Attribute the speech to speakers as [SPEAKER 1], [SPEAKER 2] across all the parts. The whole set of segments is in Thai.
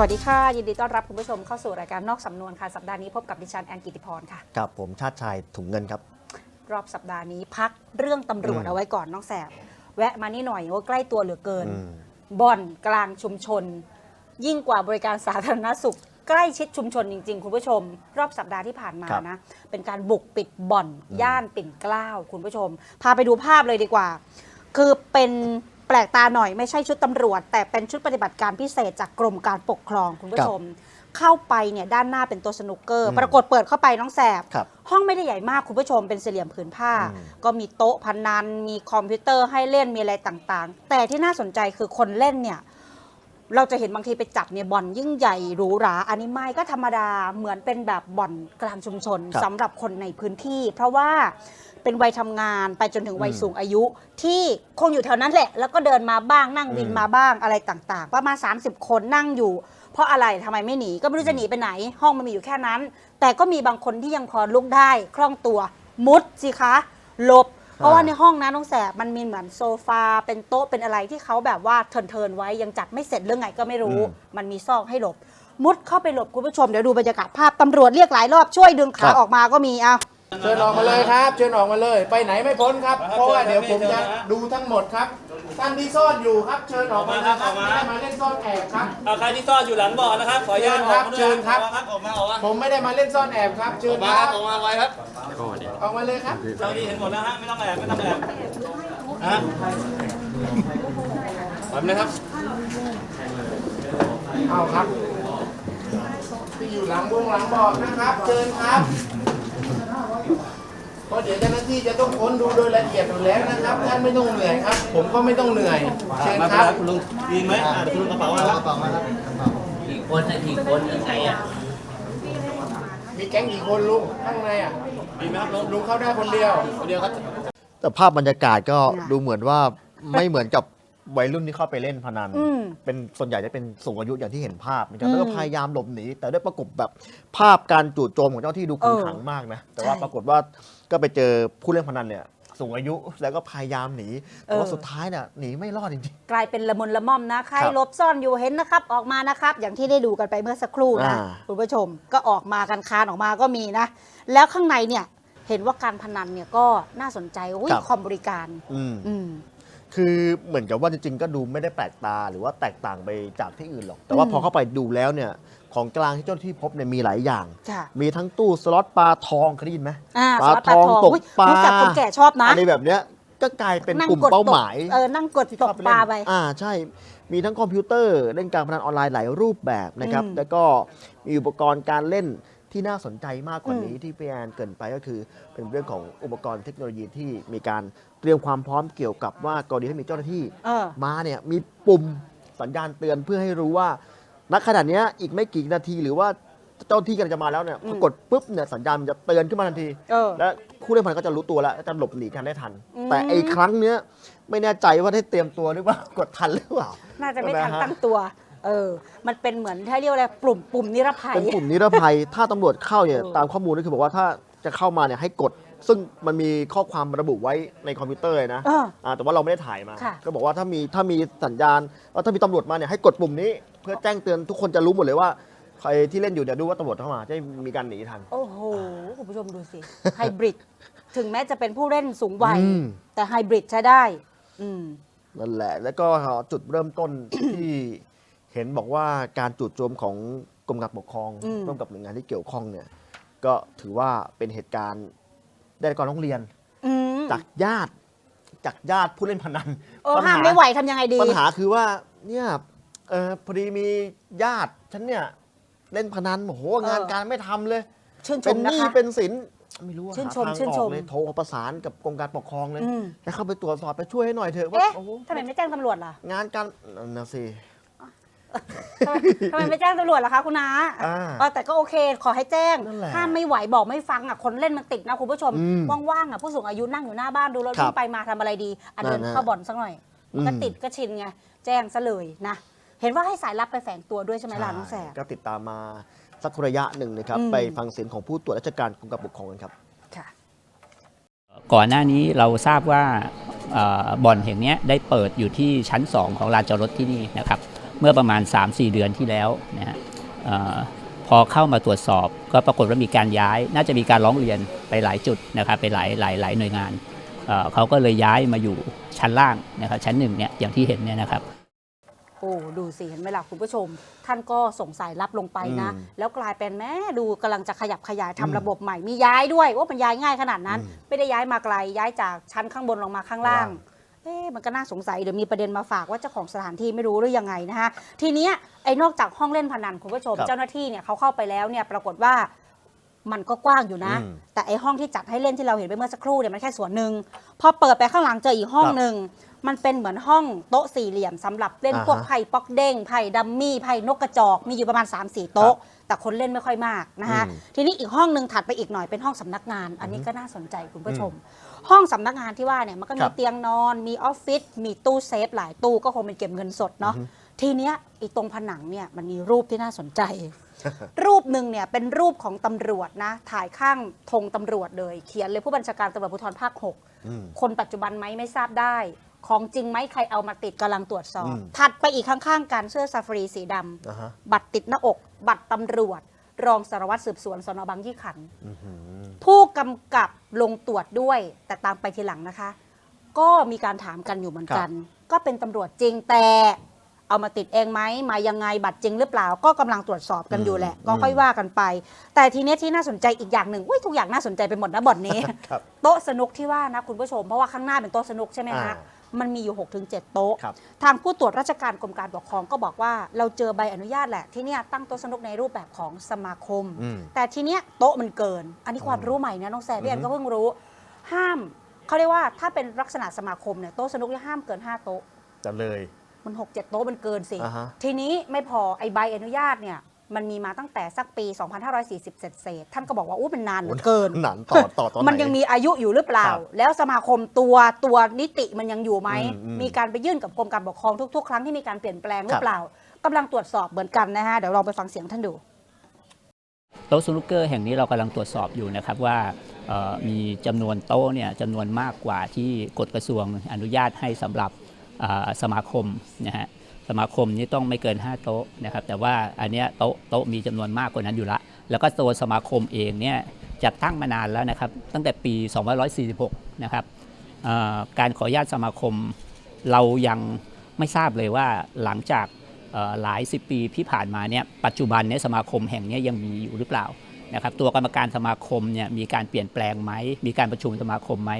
[SPEAKER 1] สวัสดีค่ะ ยินดีต้อนรับคุณผู้ชมเข้าสู่รายการนอกสำนวนค่ะ สัปดาห์นี้พบกับดิฉันแอนกิติพรค่ะ
[SPEAKER 2] กับผมชาติชายถุงเงินครับ
[SPEAKER 1] รอบสัปดาห์นี้พักเรื่องตำรวจ
[SPEAKER 2] อืม
[SPEAKER 1] เอาไว้ก่อนน้องแสบ แวะมานี่หน่อยว่าใกล้ตัวเหลือเกิน
[SPEAKER 2] อืม
[SPEAKER 1] บ่อนกลางชุมชน ยิ่งกว่าบริการสาธารณสุข ใกล้ชิดชุมชนจริง ๆ คุณผู้ชม รอบสัปดาห์ที่ผ่านมา
[SPEAKER 2] ครับ
[SPEAKER 1] นะ เป็นการบุกปิดบ่อน
[SPEAKER 2] อืม
[SPEAKER 1] ย่านปิ่นเกล้าคุณผู้ชม พาไปดูภาพเลยดีกว่า คือเป็น แปลกตาหน่อยไม่ใช่ชุดตำรวจ แต่เป็นชุดปฏิบัติการพิเศษจากกรมการปกครองคุณผู้ชม เข้าไปเนี่ยด้านหน้าเป็นโตัวสนุกเกอร์
[SPEAKER 2] อืม
[SPEAKER 1] ปรากฏเปิดเข้าไปน้องแสบ
[SPEAKER 2] ครับ
[SPEAKER 1] ห้องไม่ได้ใหญ่มากคุณผู้ชมเป็นสี่เหลี่ยมผืนผ้า
[SPEAKER 2] อืม
[SPEAKER 1] ก็มีโต๊ะพนัน มีคอมพิวเตอร์ให้เล่นมีอะไรต่างๆ แต่ที่น่าสนใจคือคนเล่นเนี่ย เราจะเห็นบางทีไปจับเนี่ยบ่อนยิ่งใหญ่หรูหราอันนี้ไม่ก็ธรรมดาเหมือนเป็นแบบบ่อนกลางชุมชน
[SPEAKER 2] ครับ
[SPEAKER 1] สำหรับคนในพื้นที่ เพราะว่า เป็นวัยทำงานไปจนถึงวัย
[SPEAKER 2] อืม
[SPEAKER 1] สูงอายุ ที่คงอยู่แถวนั้นแหละ แล้วก็เดินมาบ้างนั่งวิน
[SPEAKER 2] อืม
[SPEAKER 1] มาบ้างอะไรต่างๆ ประมาณ 30 คนนั่งอยู่ เพราะอะไรทำไมไม่หนีก็ไม่รู้จะหนีไปไหน ห้องมันมีอยู่แค่นั้น แต่ก็มีบางคนที่ยังพอลุกได้คล่องตัว มุดสิคะหลบ เพราะว่าในห้องนะน้องแสบมันมีเหมือนโซฟาเป็นโต๊ะเป็นอะไรที่เขาแบบว่าเทินๆไว้ยังจัดไม่เสร็จเรื่องไงก็ไม่รู้
[SPEAKER 2] อืม
[SPEAKER 1] มันมีซอกให้หลบ มุดเข้าไปหลบคุณผู้ชมเดี๋ยวดูบรรยากาศภาพตำรวจเรียกหลายรอบช่วยดึง
[SPEAKER 2] ครั
[SPEAKER 1] ขา
[SPEAKER 2] บ
[SPEAKER 1] ออกมาก็มีเอา
[SPEAKER 3] เชิญออกมาเลยครับ เชิญออกมาเลย ไปไหนไม่พ้นครับ เพราะว่าเดี๋ยวผมจะดูทั้งหมดครับท่านที่ซ่อนอยู่ครับ เชิญออกมาเลยครับ
[SPEAKER 4] ออกมา
[SPEAKER 3] ไม่ได้มาเล่นซ่อนแอบครับ
[SPEAKER 4] เอาใครที่ซ่อนอยู่หลังบ่อนะครับ ขออนุญาตออกมาด้วย
[SPEAKER 3] เชิญครับ
[SPEAKER 4] ออกมาครับออกมาออกมา
[SPEAKER 3] ผมไม่ได้มาเล่นซ่อนแอบครับ เชิ
[SPEAKER 4] ออ
[SPEAKER 3] ญ
[SPEAKER 4] กมา
[SPEAKER 3] ค
[SPEAKER 4] ค
[SPEAKER 3] รั
[SPEAKER 4] รับบออกมาไว้ครับ
[SPEAKER 3] ออกมาเลยครับ
[SPEAKER 4] เจ้าหน้าที่เห็นหมดแล้วฮะ ไม่ต้องแอบไม่ต้องแอบฮะทำเลยครับ
[SPEAKER 3] เอาครับที่อยู่หลังวงหลังบอกนะครับ เชิญครับ เพราะเดี๋ยวเจ้าหน้าที่จะต้องค้นดูโดยละเอียดอยู่แล้วนะครับ ท่านไม่ต้องเหนื่อยครับ ผมก็ไม่ต้องเหนื่อย เชิญ
[SPEAKER 4] มา
[SPEAKER 3] ค
[SPEAKER 4] ค
[SPEAKER 3] รั
[SPEAKER 4] รับบคุณลุงดีไหมอะเดี๋ยวคุณลุงกระเป๋ามาแล้ว
[SPEAKER 5] กี่คนนะกี่คนยังไงอะ
[SPEAKER 3] มีแก๊งกี่คนลุงข้างในอะ
[SPEAKER 4] ดีไหมครับลุง
[SPEAKER 3] ลุงเข้าได้คนเดียว
[SPEAKER 4] คนเดียวครับ
[SPEAKER 2] แต่ภาพบรรยากาศก็
[SPEAKER 1] น่ะ
[SPEAKER 2] ดูเหมือนว่าไม่เหมือนกับ วัยรุ่นที่เข้าไปเล่นพนัน
[SPEAKER 1] อืม
[SPEAKER 2] เป็นส่วนใหญ่จะเป็นสูงอายุอย่างที่เห็นภาพนะครับ
[SPEAKER 1] อืม
[SPEAKER 2] แล้วก็พยายามหลบหนี แต่ด้วยประกบแบบภาพการจู่โจมของเจ้าที่ดูขึง
[SPEAKER 1] เออ
[SPEAKER 2] ขังมากนะ แต่ว่า
[SPEAKER 1] ใช่
[SPEAKER 2] ปรากฏว่าก็ไปเจอผู้เล่นพนันเนี่ยสูงอายุแล้วก็พยายามหนี แต่ว่า
[SPEAKER 1] เออ
[SPEAKER 2] สุดท้ายเนี่ยหนีไม่รอดจริง
[SPEAKER 1] กลายเป็นละมุนละม่อมนะใคร
[SPEAKER 2] ครับ
[SPEAKER 1] หลบซ่อนอยู่เห็นนะครับ ออกมานะครับ อย่างที่ได้ดูกันไปเมื่อสักครู่นะ
[SPEAKER 2] อ่า
[SPEAKER 1] คุณผู้ชมก็ออกมากันคานออกมาก็มีนะ แล้วข้างในเนี่ยเห็นว่าการพนันเนี่ยก็น่าสนใจอุ้ยคอมบริการ
[SPEAKER 2] ๆ อืม
[SPEAKER 1] อืม
[SPEAKER 2] คือเหมือนกับว่าจริงๆ ก็ดูไม่ได้แปลกตาหรือว่าแตกต่างไปจากที่อื่นหรอก แต่ว่า
[SPEAKER 1] อืม
[SPEAKER 2] พอเข้าไปดูแล้วเนี่ยของกลางที่เจ้าหน้าที่พบเนี่ยมีหลายอย่าง
[SPEAKER 1] ค่ะ
[SPEAKER 2] มีทั้งตู้สล็อตปลาทองเคยได้ยินไหม
[SPEAKER 1] อ่า
[SPEAKER 2] ปลา
[SPEAKER 1] สลัดปลา
[SPEAKER 2] ทอง
[SPEAKER 1] ทอง
[SPEAKER 2] ตก
[SPEAKER 1] อุ๊ย
[SPEAKER 2] ปลา
[SPEAKER 1] รู้จักคนแก่ชอบนะ
[SPEAKER 2] อะไรแบบเนี้ยก็กลายเป็น
[SPEAKER 1] นั่ง
[SPEAKER 2] กลุ่ม
[SPEAKER 1] ด
[SPEAKER 2] เป้าหมาย
[SPEAKER 1] ตกเออนั่งกด
[SPEAKER 2] ที่
[SPEAKER 1] ต
[SPEAKER 2] ช
[SPEAKER 1] ก
[SPEAKER 2] อบไป
[SPEAKER 1] ปลา
[SPEAKER 2] เล่น
[SPEAKER 1] ไป
[SPEAKER 2] อ่าใช่ มีทั้งคอมพิวเตอร์เล่นการพนันออนไลน์หลายรูปแบบนะครับ
[SPEAKER 1] อืม
[SPEAKER 2] แล้วก็มีอุปกรณ์การเล่นที่น่าสนใจมากกว่า
[SPEAKER 1] อืม
[SPEAKER 2] นี้ที่พี่แอนเกรินไปก็คือเป็นเรื่องของอุปกรณ์เทคโนโลยีที่มีการ เตรียมความพร้อมเกี่ยวกับว่ากรณีที่มีเจ้าหน้าที่
[SPEAKER 1] เออ
[SPEAKER 2] มาเนี่ยมีปุ่มสัญญาณเตือนเพื่อให้รู้ว่าณขณะเนี้ยอีกไม่กี่นาทีหรือว่าเจ้าที่กำลังจะมาแล้วเนี่ย
[SPEAKER 1] อืม
[SPEAKER 2] พอกดปุ๊บเนี่ยสัญญาณมันจะเตือนขึ้นมาทันที
[SPEAKER 1] เออ
[SPEAKER 2] และผู้เล่นพนันก็จะรู้ตัวแล้วจะหลบหนีกันได้ทัน
[SPEAKER 1] อืม
[SPEAKER 2] แต่ไอ้ครั้งเนี้ยไม่แน่ใจว่าได้เตรียมตัวหรือเปล่ากดทันหรือเปล่า
[SPEAKER 1] น่าจะไม่
[SPEAKER 2] ใช่
[SPEAKER 1] ทัน
[SPEAKER 2] หฮ
[SPEAKER 1] ตั้งตัว เออ มันเป็นเหมือนถ้าเรียกว่าอะไรปุ่มปุ่มนิรภัย
[SPEAKER 2] เป็นปุ่มนิรภัย ถ้าตำรวจเข้าเนี่ย
[SPEAKER 1] เออ
[SPEAKER 2] ตามข้อมูลก็คือบอกว่าถ้าจะเข้ามาเนี่ยให้กด ซึ่งมันมีข้อความระบุไว้ในคอมพิวเตอร์เลยนะ
[SPEAKER 1] เออ
[SPEAKER 2] อ่าแต่ว่าเราไม่ได้ถ่ายมา
[SPEAKER 1] ค่ะ
[SPEAKER 2] ก็บอกว่าถ้ามีถ้ามีสัญญาณว่าถ้ามีตำรวจมาเนี่ยให้กดปุ่มนี้ เพื่อแจ้งเตือนทุกคนจะรู้หมดเลยว่าใครที่เล่นอยู่เนี่ยดูว่าตำรวจเข้ามาจะได้มีการหนีทัน
[SPEAKER 1] โอ้โห คุณผู้ชมดูสิ ไฮบริด ถึงแม้จะเป็นผู้เล่นสูงวัย
[SPEAKER 2] อืม
[SPEAKER 1] แต่ไฮบริดใช้ได้ อืม
[SPEAKER 2] นั่นแหละ แล้วก็จุดเริ่มต้น ที่เห็นบอกว่าการจุดโจมของกรมการปกครอง
[SPEAKER 1] อืม
[SPEAKER 2] ร่วมกับหน่วยงานที่เกี่ยวข้องเนี่ย ก็ถือว่าเป็นเหตุการณ์ ได้รับการร้องเรียน
[SPEAKER 1] อืม
[SPEAKER 2] จากญาติ จากญาติผู้เล่นพนัน
[SPEAKER 1] เออ
[SPEAKER 2] ปัญ
[SPEAKER 1] ห้ามไม่ไหวทำยังไงดี
[SPEAKER 2] ปัญหาคือว่าเนี่ยเออพอดีมีญาติฉันเนี่ยเล่นพนันโอ้โหงาน
[SPEAKER 1] เออ
[SPEAKER 2] การไม่ทำเลย
[SPEAKER 1] ชื่นช
[SPEAKER 2] เป็
[SPEAKER 1] ม
[SPEAKER 2] นห
[SPEAKER 1] นะ
[SPEAKER 2] นี้
[SPEAKER 1] คะ
[SPEAKER 2] เป็นสินไม่รู้ว่า
[SPEAKER 1] ชื่น
[SPEAKER 2] หา
[SPEAKER 1] ชม
[SPEAKER 2] ทาง
[SPEAKER 1] ชื่น
[SPEAKER 2] อ
[SPEAKER 1] ช
[SPEAKER 2] อ
[SPEAKER 1] ม
[SPEAKER 2] กเลยโทรประสานกับกรมการปกครองเลย
[SPEAKER 1] อืม
[SPEAKER 2] ให้เข้าไปตรวจสอบไปช่วยให้หน่อยเถอะว่า
[SPEAKER 1] เอ๊ะ
[SPEAKER 2] โอ้โห
[SPEAKER 1] ทำไมไม่แจ้งตำรวจล่ะ
[SPEAKER 2] งานการนั่นนะสิ
[SPEAKER 1] ทำไมทำไมไม่แจ้งตำรวจล่ะคะคุณน้า
[SPEAKER 2] อ่า
[SPEAKER 1] เออแต่ก็โอเค ขอให้แจ้ง
[SPEAKER 2] นั่นแหละ
[SPEAKER 1] ห้ามไม่ไหวบอกไม่ฟังอะคนเล่นมันติดนะคุณผู้ชม
[SPEAKER 2] อืม
[SPEAKER 1] ว่างๆอะผู้สูงอายุนั่งอยู่หน้าบ้านดูแล้ว
[SPEAKER 2] ครับ
[SPEAKER 1] วิ่งไปมาทำอะไรดีอะเดิน
[SPEAKER 2] นั่นๆ
[SPEAKER 1] เข้าบ่อนสักหน่อย
[SPEAKER 2] อืม
[SPEAKER 1] ก็ติดก็ชินไงแจ้งซะเลยนะเห็นว่าให้สายลับไปแฝงตัวด้วยใช่ไหมล่ะน้องแสบ
[SPEAKER 2] ก็ติดตามมาสักระยะหนึ่งนะครับ
[SPEAKER 1] อืม
[SPEAKER 2] ไปฟังเสียงของผู้ตรวจราชการกรมการปกครองกันครับ
[SPEAKER 1] ค่ะ
[SPEAKER 5] ก่อนหน้านี้เราทราบว่าเอ่อบ่อนแห่งเนี้ยได้เปิดอยู่ที่ชั้น 2 ของลานจอดรถที่นี่นะครับ เมื่อประมาณ 3-4 เดือนที่แล้วนะฮะเอ่อพอเข้ามาตรวจสอบ ก็ปรากฏว่ามีการย้าย น่าจะมีการร้องเรียนไปหลายจุดนะครับไปหลายหลายหลายหน่วยงานเอ่อเขาก็เลยย้ายมาอยู่ชั้นล่างนะครับชั้นหนึ่งเนี่ยอย่างที่เห็นเนี่ยนะครับ
[SPEAKER 1] โอ้ดูสิเห็นไหมล่ะคุณผู้ชม ท่านก็สงสัยรับลงไปนะ
[SPEAKER 2] อืม
[SPEAKER 1] แล้วกลายเป็นแม่ดูกำลังจะขยับขยายทำ
[SPEAKER 2] อืม
[SPEAKER 1] ระบบใหม่มีย้ายด้วยว่ามันย้ายง่ายขนาดนั้น
[SPEAKER 2] อืม
[SPEAKER 1] ไม่ได้ย้ายมาไกลย้ายจากชั้นข้างบนลงมาข้างล่าง
[SPEAKER 2] ล่าง
[SPEAKER 1] เอ๊ะมันก็น่าสงสัยเดี๋ยวมีประเด็นมาฝากว่าเจ้าของสถานที่ไม่รู้หรือยังไงนะฮะทีเนี้ยไอ้นอกจากห้องเล่นพนันคุณผู้ชม
[SPEAKER 2] ครับ
[SPEAKER 1] เจ้าหน้าที่เนี่ยเขาเข้าไปแล้วเนี่ยปรากฏว่ามันก็กว้างอยู่นะ
[SPEAKER 2] อืม
[SPEAKER 1] แต่ไอ้ห้องที่จัดให้เล่นที่เราเห็นไปเมื่อสักครู่เนี่ยมันแค่ส่วนหนึ่งพอเปิดไปข้างหลังเจออีกห้อง
[SPEAKER 2] ครับ
[SPEAKER 1] หนึ่งมันเป็นเหมือนห้องโต๊ะสี่เหลี่ยมสำหรับเล่น
[SPEAKER 2] อ่าฮะ
[SPEAKER 1] พวกไพ่ป๊อกเด้งไพ่ดัมมี่ไพ่นกกระจอกมีอยู่ประมาณ 3 4 โต๊ะ แต่คนเล่นไม่ค่อยมากนะคะ
[SPEAKER 2] อืม
[SPEAKER 1] ทีนี้อีกห้องหนึ่งถัดไปอีกหน่อยเป็นห้องสำนักงาน อันนี้ก็น่าสนใจคุณผู้ชม ห้องสำนักงานที่ว่าเนี่ยมันก็
[SPEAKER 2] ค
[SPEAKER 1] มี
[SPEAKER 2] รับ
[SPEAKER 1] เตียงนอน มีออฟฟิศมีตู้เซฟหลายตู้ก็คงเป็นเก็บเงินสดเนาะทีเนี้ยอีตรงผนังเนี่ยมันมีรูปที่น่าสนใจ รูปหนึ่งเนี่ยเป็นรูปของตำรวจนะ ถ่ายข้างธงตำรวจเลย เขียนเลยผู้บัญชาการตำรวจภูธรภาค
[SPEAKER 2] อืม
[SPEAKER 1] 6คนปัจจุบันไหมไม่ทราบได้ ของจริงไหมใครเอามาติดกำลังตรวจสอบ
[SPEAKER 2] อืม
[SPEAKER 1] ถัดไปอีกข้างๆกันเสื้อซาฟารีสีดำ
[SPEAKER 2] อ่าฮะ
[SPEAKER 1] บัตรติดหน้าอก บัตรตำรวจ รองสารวัตรสืบสวนสนบางยี่ขันธ์
[SPEAKER 2] อื้อหือ
[SPEAKER 1] ผู้กำกับลงตรวจด้วย แต่ตามไปทีหลังนะคะ ก็มีการถามกันอยู่เหมือนกัน ก็เป็นตำรวจจริงแต่เอามาติดเองไหมมายังไงบัตรจริงหรือเปล่า ก็กำลังตรวจสอบกันอยู่แหละ
[SPEAKER 2] อืม
[SPEAKER 1] ก็ค่อยว่ากันไป แต่ทีเนี้ยที่น่าสนใจอีกอย่างหนึ่งอุ้ยทุกอย่างน่าสนใจไปหมดนะบ่อนนี้
[SPEAKER 2] ครับ
[SPEAKER 1] โต๊ะสนุกที่ว่านะคุณผู้ชม เพราะว่าข้างหน้าเป็นโต๊ะสนุกใช่ไหม
[SPEAKER 2] อ่า
[SPEAKER 1] คะ มันมีอยู่ 6-7 โต๊ะ
[SPEAKER 2] ครับ
[SPEAKER 1] ทางผู้ตรวจราชการกรมการปกครองก็บอกว่า เราเจอใบอนุญาตแหละที่เนี่ยตั้งโต๊ะสนุกในรูปแบบของสมาคม
[SPEAKER 2] อืม
[SPEAKER 1] แต่ทีเนี้ยโต๊ะมันเกิน อันนี้ความรู้ใหม่นะน้องแซมพี่แอนก็เพิ่งรู้ ห้ามเขาเรียกว่าถ้าเป็นลักษณะสมาคมเนี่ยโต๊ะสนุกเนี่ยห้ามเกิน 5 โต๊ะ
[SPEAKER 2] จะเลย
[SPEAKER 1] มัน 6 7 โต๊ะมันเกินสิ
[SPEAKER 2] อ่าฮะ
[SPEAKER 1] ทีนี้ไม่พอไอใบอนุญาตเนี่ย มันมีมาตั้งแต่สักปี 2540 เศษๆท่านก็บอกว่าอู้เป็นนานเหลือเกิน
[SPEAKER 2] หนานต่อต่อตอนไหน
[SPEAKER 1] มันยังมีอายุอยู่หรือเปล่า
[SPEAKER 2] ครับ
[SPEAKER 1] แล้วสมาคมตัวตัวนิติมันยังอยู่ไหม
[SPEAKER 2] อืมอืม
[SPEAKER 1] มีการไปยื่นกับกรมการปกครองทุก ๆ ครั้งที่มีการเปลี่ยนแปลงหรือเปล่ากำลังตรวจสอบเหมือนกันนะฮะเดี๋ยวลองไปฟังเสียงท่านดู
[SPEAKER 5] โต๊ะสนุกเกอร์แห่งนี้เรากำลังตรวจสอบอยู่นะครับว่าเอ่อมีจำนวนโต๊ะเนี่ยจำนวนมากกว่าที่กฎกระทรวงอนุญาตให้สำหรับอ่าสมาคมนะฮะ สมาคมนี้ต้องไม่เกิน 5 โต๊ะนะครับ แต่ว่าอันเนี้ยโต๊ะโต๊ะมีจำนวนมากกว่านั้นอยู่ละ แล้วก็ตัวสมาคมเองเนี่ยจัดตั้งมานานแล้วนะครับ ตั้งแต่ปี 2546 นะครับการขออนุญาตสมาคมเรายังไม่ทราบเลยว่าหลังจากหลายสิบปีที่ผ่านมาเนี่ยปัจจุบันเนี่ยสมาคมแห่งนี้ยังมีอยู่หรือเปล่านะครับตัวกรรมการสมาคมเนี่ยมีการเปลี่ยนแปลงไหมมีการประชุมสมาคมไหม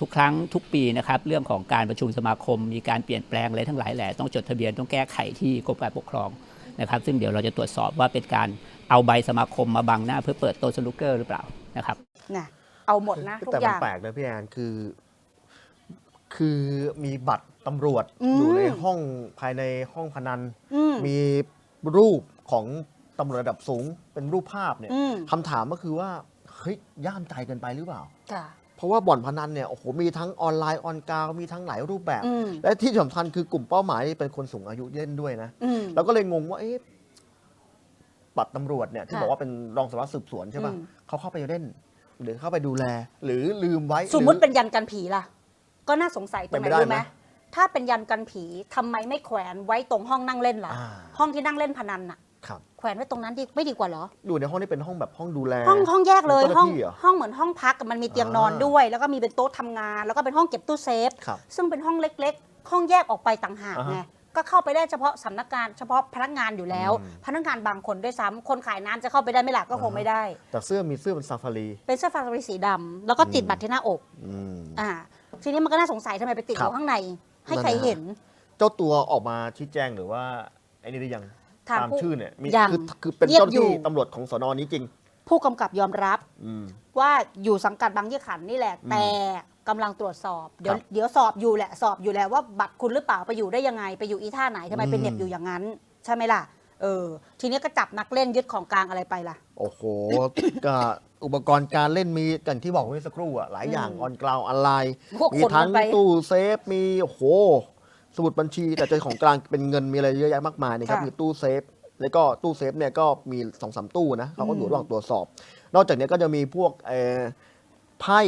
[SPEAKER 5] ทุกครั้งทุกปีนะครับเรื่องของการประชุมสมาคม มีการเปลี่ยนแปลงอะไรทั้งหลายแหละต้องจดทะเบียนต้องแก้ไขที่กรมการปกครองนะครับซึ่งเดี๋ยวเราจะตรวจสอบว่าเป็นการเอาใบสมาคมมาบังหน้า เพื่อเปิดโต๊ะสนุกเกอร์หรือเปล่านะครับ
[SPEAKER 1] นะเอาหมดนะทุก
[SPEAKER 2] แต่
[SPEAKER 1] อ
[SPEAKER 2] มัน
[SPEAKER 1] ย่าง
[SPEAKER 2] แปลกนะพี่แอนคือ คือมีบัตรตำรวจ
[SPEAKER 1] อืม
[SPEAKER 2] อยู่ในห้องภายในห้องพนัน
[SPEAKER 1] อืม
[SPEAKER 2] มีรูปของตำรวจระดับสูงเป็นรูปภาพเนี่ย
[SPEAKER 1] อืม
[SPEAKER 2] คำถามก็คือว่าเฮ้ยย่ามใจเกินไปหรือเปล่า
[SPEAKER 1] ค่ะ
[SPEAKER 2] เพราะว่าบ่อนพนันเนี่ยโอ้โหมีทั้งออนไลน์ออนกราวมีทั้งหลายรูปแบบ
[SPEAKER 1] อืม
[SPEAKER 2] และที่สำคัญคือกลุ่มเป้าหมายเป็นคนสูงอายุเล่นด้วยนะ
[SPEAKER 1] อืม
[SPEAKER 2] เราก็เลยงงว่าเอ๊ะบัตรตำรวจเนี่ยที่
[SPEAKER 1] ค่ะ
[SPEAKER 2] บอกว่าเป็นรองสารวัตรสืบสวนใช่ป่ะ
[SPEAKER 1] อืม
[SPEAKER 2] เขาเข้าไปเล่น หรือเข้าไปดูแล หรือลืมไว้
[SPEAKER 1] สมมุติ
[SPEAKER 2] หรือ
[SPEAKER 1] เป็นยันกันผีล่ะ ก็น่าสงสัยตรงไห
[SPEAKER 2] เป็นนไปได้
[SPEAKER 1] รู้ไหม
[SPEAKER 2] ไหม
[SPEAKER 1] ถ้าเป็นยันกันผีทำไมไม่แขวนไว้ตรงห้องนั่งเล่นล่ะ
[SPEAKER 2] อ่า
[SPEAKER 1] ห้องที่นั่งเล่นพนันน่ะ
[SPEAKER 2] ครับ
[SPEAKER 1] แขวนไว้ตรงนั้นดีไม่ดีกว่าเหรอ
[SPEAKER 2] ดูในห้องนี้เป็นห้องแบบห้องดูแล
[SPEAKER 1] ห้องห้องแยกเลย
[SPEAKER 2] เจ้าหน้า
[SPEAKER 1] ห้อง
[SPEAKER 2] ที่เหรอ
[SPEAKER 1] ห้องเหมือนห้องพักมันมีเตียงนอน
[SPEAKER 2] อ่า
[SPEAKER 1] ด้วย แล้วก็มีเป็นโต๊ะทำงาน แล้วก็เป็นห้องเก็บตู้เซฟ
[SPEAKER 2] ครับ
[SPEAKER 1] ซึ่งเป็นห้องเล็กๆ ห้องแยกออกไปต่างหาก
[SPEAKER 2] อ่าฮะ
[SPEAKER 1] ไงก็เข้าไปได้เฉพาะสำนักงานเฉพาะพนักงานอยู่แล้ว
[SPEAKER 2] อืม
[SPEAKER 1] พนักงานบางคนด้วยซ้ำคนขายน้ำจะเข้าไปได้ไหม่ล่ะก็คง
[SPEAKER 2] อ่าฮะ
[SPEAKER 1] ไม่ได้
[SPEAKER 2] แต่เสื้อมีเสื้อเป็นซาฟารี
[SPEAKER 1] เป็นเสื้อฟารีสีดำแล้วก็ติด
[SPEAKER 2] อืม
[SPEAKER 1] บัตรที่หน้าอก
[SPEAKER 2] อืม
[SPEAKER 1] อ่าทีนี้มันก็น่าสงสัยทำไมไปติดอ
[SPEAKER 2] ครับ
[SPEAKER 1] ยู่ข้างใน ให้
[SPEAKER 2] นั่น
[SPEAKER 1] ใคร
[SPEAKER 2] น่ะ
[SPEAKER 1] เห็น
[SPEAKER 2] เจ้าตัวออกมาชี้แจงหรือว่าไอ้นี่หรือยัง
[SPEAKER 1] ทาง
[SPEAKER 2] ตาม
[SPEAKER 1] ผู้
[SPEAKER 2] ชื่อเนี่ยมี
[SPEAKER 1] ยัง
[SPEAKER 2] คือคือเป็น
[SPEAKER 1] เงียบ
[SPEAKER 2] เจ้าหน้า
[SPEAKER 1] อยู่
[SPEAKER 2] ที่ตำรวจของสนนี้จริง
[SPEAKER 1] ผู้กำกับยอมรับ
[SPEAKER 2] อืม
[SPEAKER 1] ว่าอยู่สังกัดบางยี่ขันธ์นี่แหละ
[SPEAKER 2] อืม
[SPEAKER 1] แต่กำลังตรวจสอบ เดี๋ยว
[SPEAKER 2] ครับ
[SPEAKER 1] เดี๋ยวสอบอยู่แหละสอบอยู่แหละว่าบัตรคุณหรือเปล่าไปอยู่ได้ยังไง ไปอยู่อีท่าไหนทำไม
[SPEAKER 2] อืม
[SPEAKER 1] เป็นเหน็บอยู่อย่างนั้น ใช่ไหมล่ะเออทีนี้ก็จับนักเล่นยึดของกลางอะไรไปล่ะ
[SPEAKER 2] โอ้โห ก็อุปกรณ์การเล่นมีกันที่บอกเมื่อสักครู่อะหลายอย่าง
[SPEAKER 1] อืม
[SPEAKER 2] ออนกราวออนไลน์
[SPEAKER 1] พวก
[SPEAKER 2] มี
[SPEAKER 1] ขน
[SPEAKER 2] ทั้
[SPEAKER 1] มั
[SPEAKER 2] ง
[SPEAKER 1] นไป
[SPEAKER 2] ตู้เซฟ มีโอ้โห สมุดบัญชีแต่เจอของกลางเป็นเงินมีอะไรเยอะแยะมากมายนะครับ
[SPEAKER 1] ค่ะ
[SPEAKER 2] มีตู้เซฟ แล้วก็ตู้เซฟเนี่ยก็มีสองสามตู้นะเขาก็อยู่
[SPEAKER 1] อืม
[SPEAKER 2] ระหว่างตรวจสอบ นอกจากนี้ก็จะมีพวกเอ่อไพ่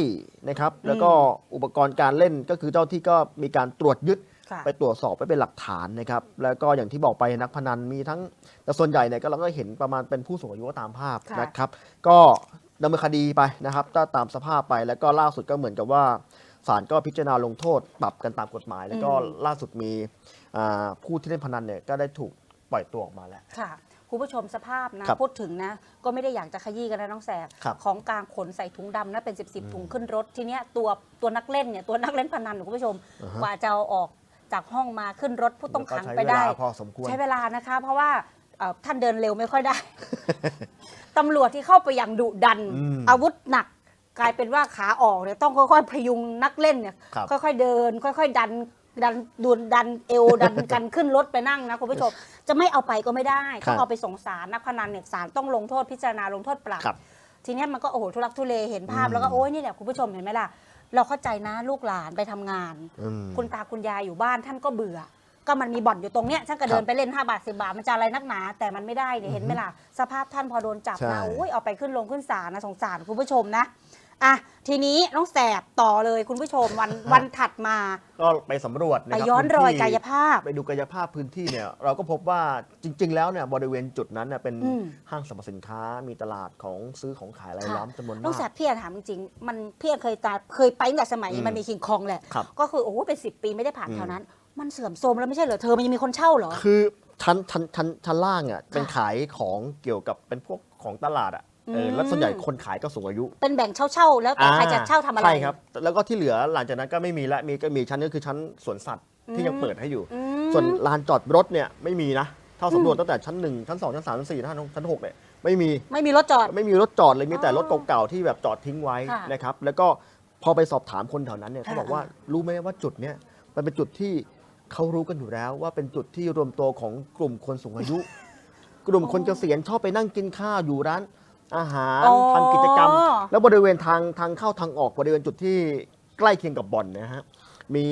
[SPEAKER 2] นะครับ แล้วก็อุปกรณ์การเล่นก็คือเจ้าที่ก็มีการตรวจยึด
[SPEAKER 1] ค่ะ
[SPEAKER 2] ไปตรวจสอบไว้เป็นหลักฐานนะครับ แล้วก็อย่างที่บอกไปนักพนันมีทั้งแต่ส่วนใหญ่เนี่ยก็เราก็เห็นประมาณเป็นผู้สูงอายุก็ตามภาพ
[SPEAKER 1] ค่ะ
[SPEAKER 2] นะครับ ก็ดำเนินคดีไปนะครับถ้าตามสภาพไปแล้วก็ล่าสุดก็เหมือนกับว่า ศาลก็พิจารณาลงโทษปรับกันตามกฎหมาย แล้วก็ล่าสุดมีอ่าผู้ที่เล่นพนันเนี่ยก็ได้ถูกปล่อยตัวออกมาแล้ว
[SPEAKER 1] ค่ะคุณผู้ชมสภาพนะครับพูดถึงนะ ก็ไม่ได้อยากจะขยี้กันนะน้องแสบ
[SPEAKER 2] ครับ
[SPEAKER 1] ของกลางขนใส่ถุงดำนะเป็น 10บสถุงขึ้นรถ ทีเนี้ยตัวตัวนักเล่นเนี่ยตัวนักเล่นพนันคุณผู้ชม
[SPEAKER 2] อ่าฮะ
[SPEAKER 1] กว่าจะเอาออกจากห้องมาขึ้นรถผู้ต้องขัง
[SPEAKER 2] ก็ใช้
[SPEAKER 1] ไปได้
[SPEAKER 2] เวลาพอสมควร
[SPEAKER 1] ใช้เวลานะคะ เพราะว่าเอ่อท่านเดินเร็วไม่ค่อยได้ ตำรวจที่เข้าไปอย่างดุดัน
[SPEAKER 2] อืม
[SPEAKER 1] อาวุธหนัก กลายเป็นว่าขาออกเนี่ยต้องค่อยๆพยุงนักเล่นเนี่ย
[SPEAKER 2] ครับ
[SPEAKER 1] ค่อยๆเดิน ค่อย ๆ ดันดันดูนดันเอวดันกันขึ้นรถไปนั่งนะคุณผู้ชมจะไม่เอาไปก็ไม่ได้
[SPEAKER 2] ครับ
[SPEAKER 1] ต้องเอาไปส่งสารนักพนันเนี่ยศาลต้องลงโทษพิจารณาลงโทษปรับ
[SPEAKER 2] ครับ
[SPEAKER 1] ทีเนี้ยมันก็โอ้โหทุลักทุเลเห็นภาพ
[SPEAKER 2] อืม
[SPEAKER 1] แล้วก็โอ้ยนี่แหละคุณผู้ชมเห็นไหมล่ะ เราเข้าใจนะลูกหลานไปทำงาน
[SPEAKER 2] อืม
[SPEAKER 1] คุณตาคุณยายอยู่บ้านท่านก็เบื่อ ก็มันมีบ่อนอยู่ตรงเนี้ยท่านก็เดิ
[SPEAKER 2] ครั
[SPEAKER 1] น
[SPEAKER 2] บ
[SPEAKER 1] ไปเล่น 5 บาท 10 บาท มันจะอะไรนักหนา แต่มันไม่ได้เนี่ยเห็นไหมล่ะ สภาพท่านพอโดนจับ
[SPEAKER 2] ใช่
[SPEAKER 1] นะโอ้ยเอาไปขึ้นลงขึ้นศาลนะสงสารคุณผู้ชมนะ อะทีนี้น้องแสบต่อเลยคุณผู้ชมวันวันถัดมา
[SPEAKER 2] ก็ไปสำรวจนะ
[SPEAKER 1] ไป
[SPEAKER 2] ครับ
[SPEAKER 1] ย้อนรอย
[SPEAKER 2] พื้ที่
[SPEAKER 1] กายภาพ
[SPEAKER 2] ไปดูกายภาพพื้นที่เนี่ย เราก็พบว่าจริง ๆ แล้วเนี่ยบริเวณจุดนั้นเนี่ยเป็น
[SPEAKER 1] อืม
[SPEAKER 2] ห้างสรรพสินค้ามีตลาดของซื้อของขายราย
[SPEAKER 1] ค่ะ
[SPEAKER 2] ล้อมจำนวน
[SPEAKER 1] น้อง
[SPEAKER 2] มา
[SPEAKER 1] แส
[SPEAKER 2] ก
[SPEAKER 1] บพี่อะถามจริงๆมันพี่อะเคยตาเคยไปตั้งแต่สมัย
[SPEAKER 2] อืม
[SPEAKER 1] มันมีคิงคองแหละ
[SPEAKER 2] ครับ
[SPEAKER 1] ก็คือโอ้โหเป็นสิปีไม่ได้ผ่าน
[SPEAKER 2] อืม
[SPEAKER 1] แถวนั้น มันเสื่อมโทรมแล้วไม่ใช่เหรอเธอมันยังมีคนเช่าเหรอ
[SPEAKER 2] คือชั้นชั้นชั้นชั้นล่างอะเป็น
[SPEAKER 1] ค่ะ
[SPEAKER 2] ขายของเกี่ยวกับเป็นพวกของตลาดอะ เออ
[SPEAKER 1] อืม
[SPEAKER 2] แล้วส่วนใหญ่คนขายก็สูงอายุ
[SPEAKER 1] เป็นแบ่งเช่าเช่าๆ แล้วแต่ใครจะเช่าทำอะไร
[SPEAKER 2] ใช่ครับ แล้วก็ที่เหลือหลังจากนั้นก็ไม่มีละมีก็มีชั้นก็คือชั้นสวนสัตว์ที่ยังเปิดให้อยู่
[SPEAKER 1] อืม
[SPEAKER 2] ส่วนลานจอดรถเนี่ยไม่มีนะเท่าสำรวจตั้งแต่ชั้นหนึ่งชั้นสองชั้นสามชั้นสี่ชั้นห้าชั้นหกเนี่ยไม่มี
[SPEAKER 1] ไม่มีรถจอด
[SPEAKER 2] ไม่มีรถจอดเลยมีแต่
[SPEAKER 1] อ๋อ
[SPEAKER 2] รถเก่าๆที่แบบจอดทิ้งไว้
[SPEAKER 1] ค่ะ
[SPEAKER 2] นะครับแล้วก็พอไปสอบถามคนแถวนั้นเนี่ยเขาบอกว่า
[SPEAKER 1] อ่า
[SPEAKER 2] รู้ไหมว่าจุดเนี้ยมันเป็นจุดที่เขารู้กันอยู่แล้ว ว่าเป็นจุดที่รวมตัวของกลุ่มคนสูงอายุ กลุ่มคนเกษียณชอบไปนั่งกินข้าวอยู่ร้าน อาหาร
[SPEAKER 1] อ๋อ
[SPEAKER 2] ทำกิจกรรม แล้วบริเวณทางทางเข้าทางออกบริเวณจุดที่ใกล้เคียงกับบ่อนนะฮะมี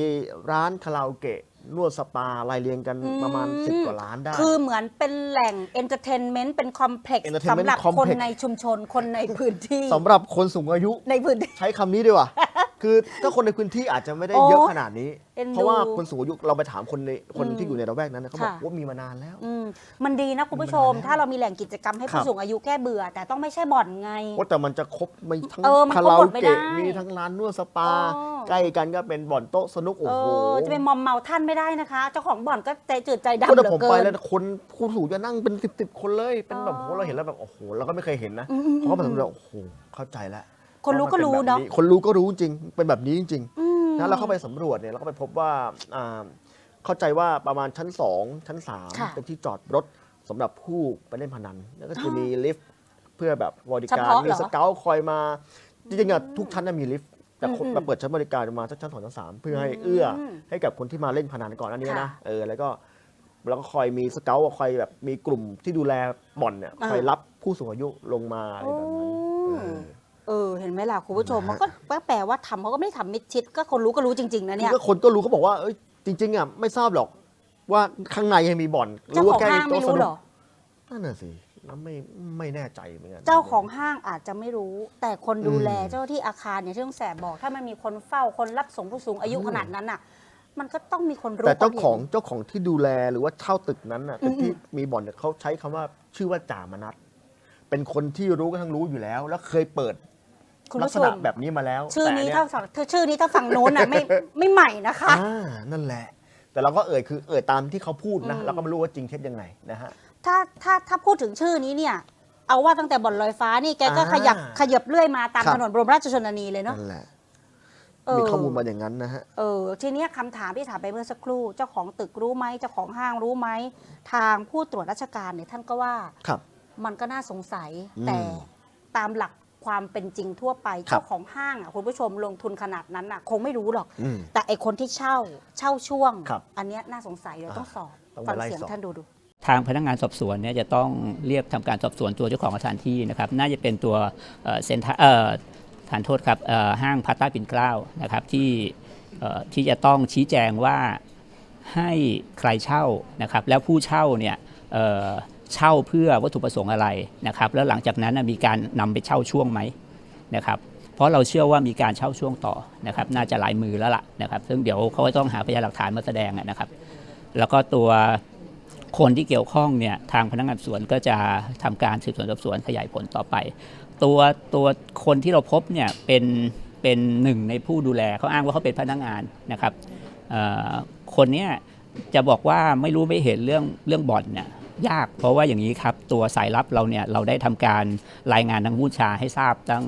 [SPEAKER 2] ร้านคาราโอเกะนวดสปารายเรียงกันประมาณ
[SPEAKER 1] อืม
[SPEAKER 2] 10 กว่าล้านได้
[SPEAKER 1] คือเหมือนเป็นแหล่งเอนเตอร์เทนเมนต์เป็นคอมเพล็กซ์
[SPEAKER 2] Entertainment
[SPEAKER 1] สำหรับคน
[SPEAKER 2] complex
[SPEAKER 1] ในชุมชนคนในพื้นที่
[SPEAKER 2] สำหรับคนสูงอายุ
[SPEAKER 1] ในพื้นที่
[SPEAKER 2] ใช้คำนี้ดีกว่า คือถ้าคนในพื้นที่อาจจะไม่ได้
[SPEAKER 1] โอ้
[SPEAKER 2] เยอะขนาดนี้
[SPEAKER 1] เอ็นดู
[SPEAKER 2] เพราะว่าคนสูงอายุเราไปถามคนในคน
[SPEAKER 1] อืม
[SPEAKER 2] ที่อยู่ในระแวกนั้นนะเขาบอก
[SPEAKER 1] ค่ะ
[SPEAKER 2] ว่ามีมานานแล้ว
[SPEAKER 1] อืมมันดีนะคุณผู้ชม
[SPEAKER 2] มันมาแล้ว
[SPEAKER 1] ถ้าเรามีแหล่งกิจกรรมให้
[SPEAKER 2] ครั
[SPEAKER 1] ผู้
[SPEAKER 2] บ
[SPEAKER 1] สูงอายุแก้เบื่อ แต่ต้องไม่ใช่บ่อนไง
[SPEAKER 2] ว่าแต่มันจะครบมีทั้ง
[SPEAKER 1] เออมัน
[SPEAKER 2] คา
[SPEAKER 1] ครบ
[SPEAKER 2] รา
[SPEAKER 1] หม
[SPEAKER 2] โอ
[SPEAKER 1] ดไม่ได้
[SPEAKER 2] เกะมีทั้งร้านนวดสปา
[SPEAKER 1] อ๋อ
[SPEAKER 2] ใกล้กันก็เป็นบ่อนโต๊ะสนุกโอ้
[SPEAKER 1] เอ
[SPEAKER 2] โห
[SPEAKER 1] อจะไปมอมเมาท่านไม่ได้นะคะ เจ้าของบ่อนก็ใจจืดใจดำ
[SPEAKER 2] ก็
[SPEAKER 1] เหลื
[SPEAKER 2] แต่
[SPEAKER 1] อ
[SPEAKER 2] ผม
[SPEAKER 1] เกิ
[SPEAKER 2] ไป
[SPEAKER 1] น
[SPEAKER 2] แล้วคนผู้สูงจะนั่งเป็นสิบสิบคนเลย เป็นแบบ
[SPEAKER 1] อ๋อ
[SPEAKER 2] โหเราเห็นแล้วแบบโอ้โหเราก็ไม่เคยเห็นนะ
[SPEAKER 1] อืมอืม
[SPEAKER 2] เพราะว่าแบบโอ้โหเข้าใจแล้ว
[SPEAKER 1] คนรู้ก็รู้
[SPEAKER 2] ว่มัป็
[SPEAKER 1] เนาะ
[SPEAKER 2] แบบคนรู้ก็รู้จริง เป็นแบบนี้จริงๆ
[SPEAKER 1] อืม
[SPEAKER 2] นะเราเข้าไปสำรวจเนี่ยเราก็ไปพบว่าอ่าเข้าใจว่าประมาณชั้น 2 ชั้น
[SPEAKER 1] ค่ะ
[SPEAKER 2] 3เป็นที่จอดรถสำหรับผู้ไปเล่นพนันแล้วก็จะ
[SPEAKER 1] อ๋อ
[SPEAKER 2] มีลิฟต์เพื่อแบบบริ
[SPEAKER 1] เฉ
[SPEAKER 2] การ
[SPEAKER 1] พาะเหรอ
[SPEAKER 2] มีสเกลคอยมาจริงๆอะทุกชั้นน่ะมีลิฟต์แต่คน
[SPEAKER 1] อืม
[SPEAKER 2] มาเปิดชั้นบริการประมาณสักชั้นสองชั้นสามเพื่อให้เอื้ออ
[SPEAKER 1] ม
[SPEAKER 2] ให้กับคนที่มาเล่นพนันก่อนอันนี้
[SPEAKER 1] ค่ะ
[SPEAKER 2] นะเออแล้วก็แล้วก็คอยมีสเกลคอยแบบมีกลุ่มที่ดูแลบ่อนเนี่ย
[SPEAKER 1] อ่า
[SPEAKER 2] คอยรับผู้สูงอายุลงมาอะไรแบบนั้น
[SPEAKER 1] อืม
[SPEAKER 2] เออ
[SPEAKER 1] เออเห็นไหมล่ะคุณผู้ชม
[SPEAKER 2] นะ
[SPEAKER 1] มัน
[SPEAKER 2] ฮะ
[SPEAKER 1] ก็ก็แปลว่าทำเขาก็ไม่ได้ทำมิดชิด ก็คนรู้ก็รู้จริง ๆ นะเนี่ย
[SPEAKER 2] คือก็คนก็รู้เขาบอกว่าเอ้ยจริง ๆอะไม่ทราบหรอก ว่าข้างในยังมีบ่อน
[SPEAKER 1] เจ้า
[SPEAKER 2] ว่า
[SPEAKER 1] ของ
[SPEAKER 2] แค่
[SPEAKER 1] ห้างไม่
[SPEAKER 2] โต๊ะส
[SPEAKER 1] รู้
[SPEAKER 2] นุ
[SPEAKER 1] เหร
[SPEAKER 2] ก
[SPEAKER 1] อ
[SPEAKER 2] นั่นน่ะสิแล้วไม่ไม่แน่ใจเหมือนกัน
[SPEAKER 1] เจ้าของห้างอาจจะไม่รู้ แต่คนดูแล
[SPEAKER 2] อืม
[SPEAKER 1] เจ้าที่อาคารเนี่ยที่ต้องแสบบอก ถ้ามันมีคนเฝ้าคนรับส่งผู้สูงอายุ
[SPEAKER 2] อืม
[SPEAKER 1] ขนาดนั้นน่ะ มันก็ต้องมีคนรู้
[SPEAKER 2] แต่เจ้า
[SPEAKER 1] พบ
[SPEAKER 2] ของ
[SPEAKER 1] ห็น
[SPEAKER 2] เจ้าของที่ดูแลหรือว่าเช่าตึกนั้นน่ะตึก
[SPEAKER 1] อืม
[SPEAKER 2] ที่มีบ่อนเนี่ยเขาใช้คำว่าชื่อว่าจ่ามนัทเป็นคนที่รู้กันทั้งรู้อยู่แล้ว แล้วเคยเปิด
[SPEAKER 1] คุณ
[SPEAKER 2] ลัก
[SPEAKER 1] ผู้
[SPEAKER 2] ษ
[SPEAKER 1] ช
[SPEAKER 2] ณะ
[SPEAKER 1] ม
[SPEAKER 2] แบบนี้มาแล้ว
[SPEAKER 1] ชื่อนี้
[SPEAKER 2] แต่
[SPEAKER 1] ถ้า
[SPEAKER 2] เย
[SPEAKER 1] ฝั่งชื่อนี้ถ้าฝั่งโน้นน่ะไม่ไม่ใหม่นะคะ
[SPEAKER 2] อ่านั่นแหละ แต่เราก็เอ่ยคือเอ่ยตามที่เขาพูดนะ
[SPEAKER 1] อืม
[SPEAKER 2] เราก็ไม่รู้ว่าจริงเท็จยังไงนะฮะ
[SPEAKER 1] ถ้าถ้าถ้าพูดถึงชื่อนี้เนี่ย เอาว่าตั้งแต่บ่อนลอยฟ้านี่แกก็
[SPEAKER 2] อ่า
[SPEAKER 1] ขยับขยับเรื่อยมาตาม
[SPEAKER 2] ครับ
[SPEAKER 1] ถนนบรมราชชนนีเลยเนาะ
[SPEAKER 2] นั่นแหละ
[SPEAKER 1] เออ
[SPEAKER 2] มีข้อมูลมาอย่างนั้นนะฮะ
[SPEAKER 1] เออทีเนี้ยคำถามที่ถามไปเมื่อสักครู่ เจ้าของตึกรู้ไหมเจ้าของห้างรู้ไหมทางผู้ตรวจราชการเนี่ยท่านก็ว่า
[SPEAKER 2] ครับ
[SPEAKER 1] มันก็น่าสงสัย
[SPEAKER 2] อืม
[SPEAKER 1] แต่ตามหลัก ความเป็นจริงทั่วไป
[SPEAKER 2] ครับ
[SPEAKER 1] เจ้าของห้างอะคุณผู้ชมลงทุนขนาดนั้นอะคงไม่รู้หรอก
[SPEAKER 2] อืม
[SPEAKER 1] แต่ไอคนที่เช่าเช่าช่วง
[SPEAKER 2] ครับ
[SPEAKER 1] อันเนี้ยน่าสงสัยเดี๋ยวต้องสอบ
[SPEAKER 2] ต้องไป
[SPEAKER 1] ฟัง
[SPEAKER 2] ไล่
[SPEAKER 1] เสียง
[SPEAKER 2] สอบ
[SPEAKER 1] ท่านดูดู
[SPEAKER 5] ทางพนักงานสอบสวนเนี่ยจะต้องเรียกทำการสอบสวนตัวเจ้าของสถานที่นะครับ น่าจะเป็นตัวเอ่อเซ็นทรัลเอ่อฐานโทษครับเอ่อห้างพาต้าปิ่นเกล้านะครับที่เอ่อที่จะต้องชี้แจงว่าให้ใครเช่านะครับ แล้วผู้เช่าเนี่ยเอ่อ เช่าเพื่อวัตถุประสงค์อะไรนะครับ แล้วหลังจากนั้นมีการนำไปเช่าช่วงไหมนะครับ เพราะเราเชื่อว่ามีการเช่าช่วงต่อนะครับ น่าจะหลายมือแล้วล่ะนะครับ ซึ่งเดี๋ยวเขาต้องหาพยานหลักฐานมาแสดงนะครับ แล้วก็ตัวคนที่เกี่ยวข้องเนี่ยทางพนักงานสวนก็จะทำการสืบสวนสอบสวนขยายผลต่อไป ตัวตัวคนที่เราพบเนี่ยเป็นเป็นหนึ่งในผู้ดูแลเขาอ้างว่าเขาเป็นพนักงานนะครับคนเนี้ยจะบอกว่าไม่รู้ไม่เห็นเรื่องเรื่องบ่อนเนี่ย ยาก เพราะว่าอย่างนี้ครับ ตัวสายลับเราเนี่ยเราได้ทำการรายงานทางผู้ชาให้ทราบตั้ง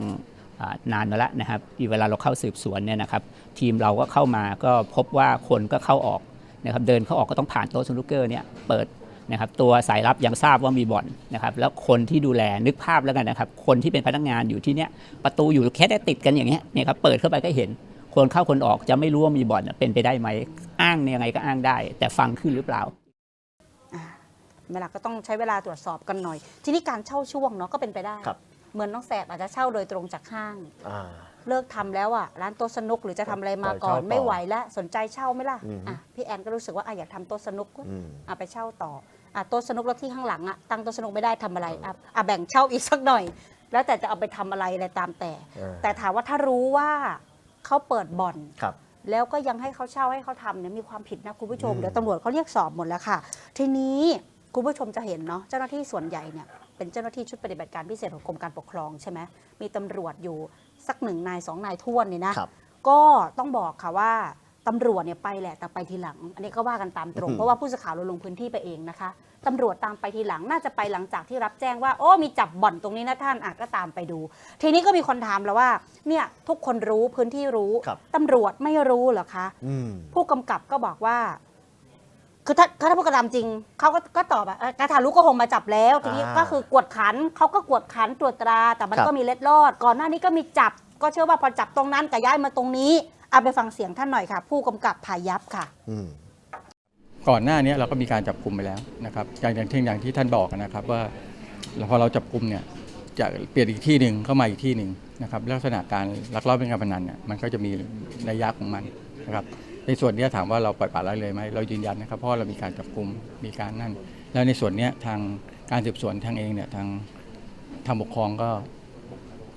[SPEAKER 5] นานมาแล้วนะครับทีเวลาเราเข้าสืบสวนเนี่ยนะครับ ทีมเราก็เข้ามาก็พบว่าคนก็เข้าออกนะครับเดินเข้าออกก็ต้องผ่านโต๊ะสนุกเกอร์เนี่ยเปิดนะครับตัวสายลับยังทราบว่ามีบ่อนนะครับแล้วคนที่ดูแลนึกภาพแล้วกันนะครับ คนที่เป็นพนักงานอยู่ที่เนี้ยประตูอยู่แค่ได้ติดกันอย่างเงี้ยเนี่ยครับเปิดเข้าไปก็เห็น คนเข้าคนออกจะไม่รู้ว่ามีบ่อนเป็นไปได้ไหมอ้างยังไงก็อ้างได้ แต่ฟังขึ้นหรือเปล่า
[SPEAKER 1] เวลาก็ต้องใช้เวลาตรวจสอบกันหน่อย ทีนี้การเช่าช่วงเนาะก็เป็นไปได้
[SPEAKER 2] ครับ
[SPEAKER 1] เหมือนน้องแสบอาจจะเช่าโดยตรงจากห้าง
[SPEAKER 2] อ่า
[SPEAKER 1] เลิกทำแล้วอะร้านโต๊ะสนุกหรือจะทำอะไรมาก่อน
[SPEAKER 2] ปล่อยเช่าต่อ
[SPEAKER 1] ไม่ไหวแล้วสนใจเช่าไหมล่ะ
[SPEAKER 2] อือฮึ
[SPEAKER 1] อะพี่แอนก็รู้สึกว่าอะอยากทำโต๊ะสนุกก็
[SPEAKER 2] อืม
[SPEAKER 1] อะไปเช่าต่ออะโต๊ะสนุกแล้วที่ข้างหลังอะตั้งโต๊ะสนุกไม่ได้ทำอะไรอะอะแบ่งเช่าอีกสักหน่อย แล้วแต่จะเอาไปทำอะไรอะไรตามแต่
[SPEAKER 2] เออ
[SPEAKER 1] แต่ถามว่าถ้ารู้ว่าเขาเปิดบ่อน
[SPEAKER 2] ครับ
[SPEAKER 1] แล้วก็ยังให้เขาเช่าให้เขาทำเนี่ยมีความผิดนะคุณผู้ชม
[SPEAKER 2] อืม
[SPEAKER 1] เดี๋ยวตำรวจเขาเรียกสอบหมดแล้วค่ะ ทีนี้ คุณผู้ชมจะเห็นเนาะเจ้าหน้าที่ส่วนใหญ่เนี่ยเป็นเจ้าหน้าที่ชุดปฏิบัติการพิเศษของกรมการปกครองใช่ไหมมีตำรวจอยู่สักหนึ่งนายสองนายท้วนเนี่ยนะครับก็ต้องบอกค่ะว่าตำรวจเนี่ยไปแหละแต่ไปทีหลัง อันนี้ก็ว่ากันตามตรง
[SPEAKER 2] อืม
[SPEAKER 1] เพราะว่าผู้สื่อข่าวเราลงพื้นที่ไปเองนะคะตำรวจตามไปทีหลังน่าจะไปหลังจากที่รับแจ้งว่าโอ้มีจับบ่อนตรงนี้นะท่านอะก็ตามไปดู ทีนี้ก็มีคนถามแล้วว่า เนี่ยทุกคนรู้พื้นที่รู้
[SPEAKER 2] ครับ
[SPEAKER 1] ตำรวจไม่รู้เหรอคะ
[SPEAKER 2] อืม
[SPEAKER 1] ผู้กำกับก็บอกว่า คือถ้าถ้าผู้กระทำจริงเขาก็ก็ตอบอะเอ่อกระทารู้ก็คงมาจับแล้วทีนี้
[SPEAKER 2] อ่า
[SPEAKER 1] ก็คือกวดขันเขาก็กวดขันตรวจตราแต่มัน
[SPEAKER 2] ครับ
[SPEAKER 1] ก็มีเล็ดลอด ก่อนหน้านี้ก็มีจับ ก็เชื่อว่าพอจับตรงนั้นก็ย้ายมาตรงนี้เอาไปฟังเสียงท่านหน่อยค่ะ ผู้กำกับพายับค่ะ
[SPEAKER 2] อืม
[SPEAKER 6] ก่อนหน้านี้เราก็มีการจับกลุ่มไปแล้วนะครับอย่างอย่างที่อย่างที่ท่านบอกนะครับว่าพอเราจับกลุ่มเนี่ยจะเปลี่ยนอีกที่หนึ่งเข้ามาอีกที่หนึ่งนะครับลักษณะการลักลอบเป็นการพนันเนี่ยมันก็จะมีระยะของมันนะครับ ในส่วนนี้ถามว่าเราปล่อยปละละเลยไหมเรายืนยันนะครับเพราะเรามีการจับกลุ่มมีการนั่น แล้วในส่วนนี้ทางการสืบสวนทางเองเนี่ยทางทางปกครองก็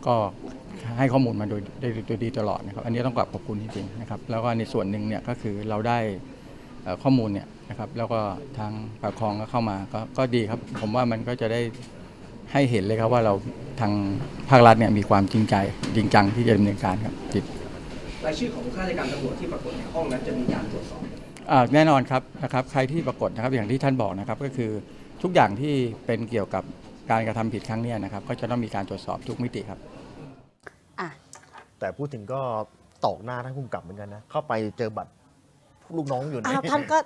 [SPEAKER 6] ก็ให้ข้อมูลมาโดยโดยโดยดีตลอดนะครับ อันนี้ต้องกลับขอบคุณจริงๆนะครับ แล้วก็ในส่วนหนึ่งเนี่ยก็คือเราได้ข้อมูลเนี่ยนะครับ แล้วก็ทางปกครองก็เข้ามาก็ก็ดีครับ ผมว่ามันก็จะได้ให้เห็นเลยครับว่าเราทางภาครัฐเนี่ยมีความจริงใจจริงจังที่จะดำเนินการครับติด
[SPEAKER 7] รายชื่อของข้าราชการตำรวจที่ปรากฏในห้องนั้นจะมีการตรวจสอบ
[SPEAKER 6] อ่าแน่นอนครับนะครับใครที่ปรากฏนะครับอย่างที่ท่านบอกนะครับก็คือทุกอย่างที่เป็นเกี่ยวกับการกระทำผิดครั้งเนี้ยนะครับ ก็จะต้องมีการตรวจสอบทุกมิติครับ
[SPEAKER 1] อะ
[SPEAKER 2] แต่พูดถึงก็ตอกหน้าท่านผู้กำกับเหมือนกันนะ เข้าไปเจอบัตรลูกน้องอยู่
[SPEAKER 1] อ้าว
[SPEAKER 2] ใน
[SPEAKER 1] ท่านก็